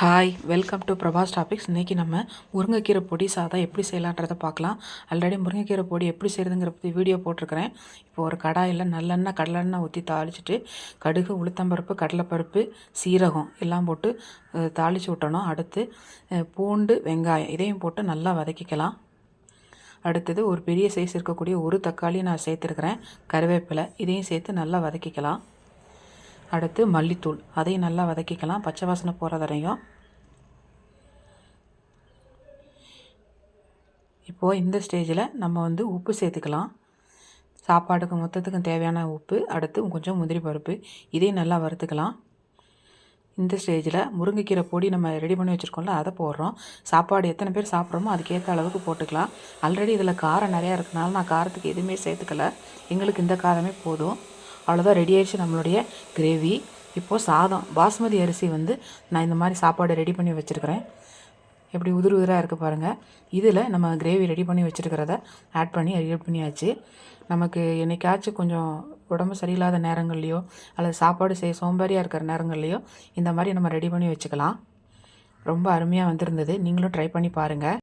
Hi welcome to Prabhas topics இன்றைக்கி நம்ம முருங்கைக்கீரை பொடி சாதம் எப்படி செய்யலான்றதை பார்க்கலாம். ஆல்ரெடி முருங்கைக்கீரை பொடி எப்படி செய்கிறதுங்கிற பற்றி வீடியோ போட்டிருக்கிறேன். இப்போ ஒரு கடாயில் நல்லெண்ணெய் கடலெண்ணெய் ஊற்றி தாளிச்சிட்டு கடுகு உளுத்தம்பருப்பு கடலைப்பருப்பு சீரகம் எல்லாம் போட்டு தாளித்து விட்டணும். அடுத்து பூண்டு வெங்காயம் இதையும் போட்டு நல்லா வதக்கிக்கலாம். அடுத்தது ஒரு பெரிய சைஸ் இருக்கக்கூடிய ஒரு தக்காளி நான் சேர்த்துருக்குறேன். கருவேப்பிலை இதையும் சேர்த்து நல்லா வதக்கிக்கலாம். அடுத்து மல்லித்தூள். அதையும் நல்லா வதக்கிக்கலாம். பச்சை வாசனை போகிற வரையும் இப்போது இந்த ஸ்டேஜில் நம்ம வந்து உப்பு சேர்த்துக்கலாம். சாப்பாடுக்கு மொத்தத்துக்கும் தேவையான உப்பு அடுத்து கொஞ்சம் முந்திரி பருப்பு. இதையும் நல்லா வறுத்துக்கலாம். இந்த ஸ்டேஜில் முருங்கைக்கீரை பொடி நம்ம ரெடி பண்ணி வச்சுருக்கோம்ல அதை போடுறோம். சாப்பாடு எத்தனை பேர் சாப்பிட்றோமோ அதுக்கேற்ற அளவுக்கு போட்டுக்கலாம். ஆல்ரெடி இதில் காரம் நிறையா இருக்கனால நான் காரத்துக்கு எதுவுமே சேர்த்துக்கல. எங்களுக்கு இந்த காரமே போதும். அவ்வளோதான் ரெடி ஆயிடுச்சு நம்மளுடைய கிரேவி இப்போது சாதம் பாஸ்மதி அரிசி வந்து நான் இந்த மாதிரி சாப்பாடு ரெடி பண்ணி வச்சுருக்கிறேன். எப்படி உதிர் உதிராக இருக்குது பாருங்கள் இதில் நம்ம கிரேவி ரெடி பண்ணி வச்சுருக்கிறத ஆட் பண்ணி ரெடி பண்ணியாச்சு. நமக்கு என்னைக்காச்சும் கொஞ்சம் உடம்பு சரியில்லாத நேரங்கள்லையோ அல்லது சாப்பாடு செய்ய சோம்பேறியாக இருக்கிற நேரங்கள்லையோ இந்த மாதிரி நம்ம ரெடி பண்ணி வச்சுக்கலாம். ரொம்ப அருமையாக வந்திருந்தது. நீங்களும் ட்ரை பண்ணி பாருங்கள்